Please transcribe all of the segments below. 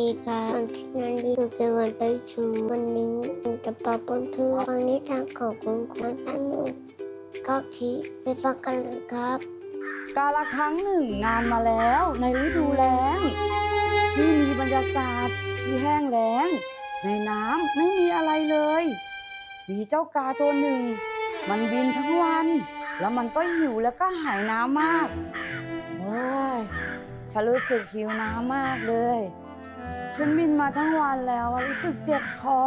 ดีครับนที่นันดีอยู่ในวันไปชูวันนี้ผมจะปอบเพื่อนๆฟังนิทานของคุณครูสนุกก็คิดไปฟังกันเลยครับ กาละครั้งหนึ่งนานมาแล้วในฤดูแล้ง ที่มีบรรยากาศที่แห้งแล้ง ในน้ำไม่มีอะไรเลย มีเจ้ากาตัวหนึ่ง มันบินทั้งวัน แล้วมันก็หิวแล้วก็หายน้ำมากเฮ้ยฉันรู้สึกหิวน้ำมากเลย ฉันบินมาทั้งวันแล้วอะรู้สึกเจ็บคอ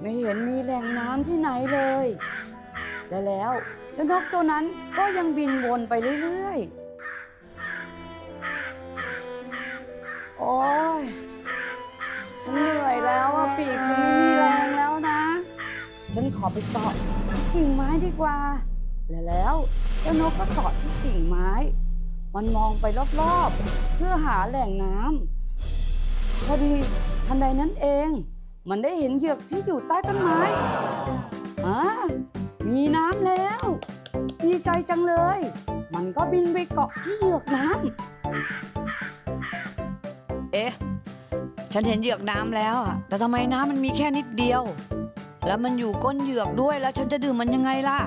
ไม่เห็นมีแหล่งน้ำที่ไหนเลย และแล้วเจ้านกตัวนั้นก็ยังบินวนไปเรื่อยๆ โอ้ย ฉันเหนื่อยแล้วอะปีกฉันไม่มีแรงแล้วนะ ฉันขอไปเกาะกิ่งไม้ดีกว่า และแล้วเจ้านกก็เกาะที่กิ่งไม้ มันมองไปรอบๆ เพื่อหาแหล่งน้ำ พอดีทันใดนั้นเอง มันได้เห็นเหยือกที่อยู่ใต้ต้นไม้อ่ามีน้ำแล้ว ดีใจจังเลย มันก็บินไปเกาะที่เหยือกน้ำเอ๊ะ ฉันเห็นเหยือกน้ำแล้วอะแต่ทำไมน้ำมันมีแค่นิดเดียว แล้วมันอยู่ก้นเหยือกด้วยแล้วฉันจะดื่มมันยังไงล่ะ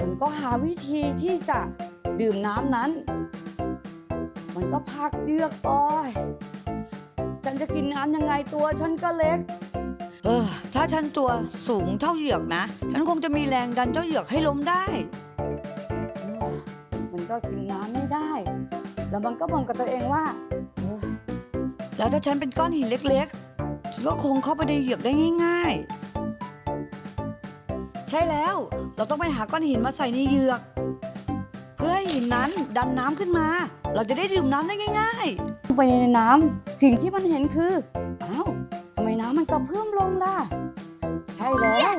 มันก็หาวิธีที่จะดื่มน้ำนั้น มันก็พักเหยือกโอ้ย ฉันจะกินน้ำยังไงตัวฉันก็เล็ก เออ ถ้าฉันตัวสูงเท่าเหยือกนะ ฉันคงจะมีแรงดันเจ้าเหยือกให้ล้มได้เออมันก็กินน้ำไม่ได้ แล้วมันก็บ่นกับตัวเองว่าเออแล้วถ้าฉันเป็นก้อนหินเล็กๆฉันก็คงเข้าไปในเหยือกได้ง่าย ๆ ใช่แล้ว เราต้องไปหาก้อนหินมาใส่ในเหยือก เพื่อให้หินนั้นดันน้ำขึ้นมา เราจะได้ดื่มน้ำได้ง่ายๆลงไปในน้ำสิ่งที่มันเห็นคืออ้าวทำไมน้ำมันกระเพื่อมลงล่ะ ใช่แล้ว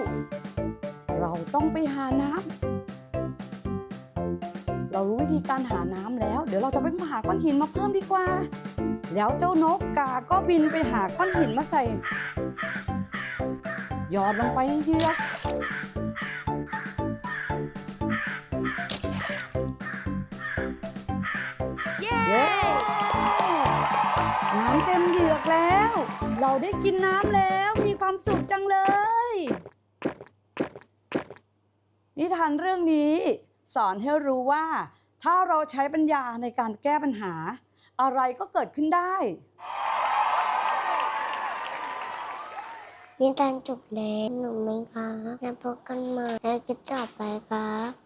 เราต้องไปหาน้ำเรารู้วิธีการหาน้ำแล้ว เดี๋ยวเราจะไปหาก้อนหินมาเพิ่มดีกว่า แล้วเจ้านกกาก็บินไปหาก้อนหินมาใส่หยอดลงไปในเหยือก น้ำเต็มเหยือกแล้ว เราได้กินน้ำแล้ว มีความสุขจังเลย นิทานเรื่องนี้ สอนให้รู้ว่า ถ้าเราใช้ปัญญาในการแก้ปัญหา อะไรก็เกิดขึ้นได้ นิทานจบแล้วหนูไหมครับแล้วพบกันใหม่ในคลิปต่อไปครับ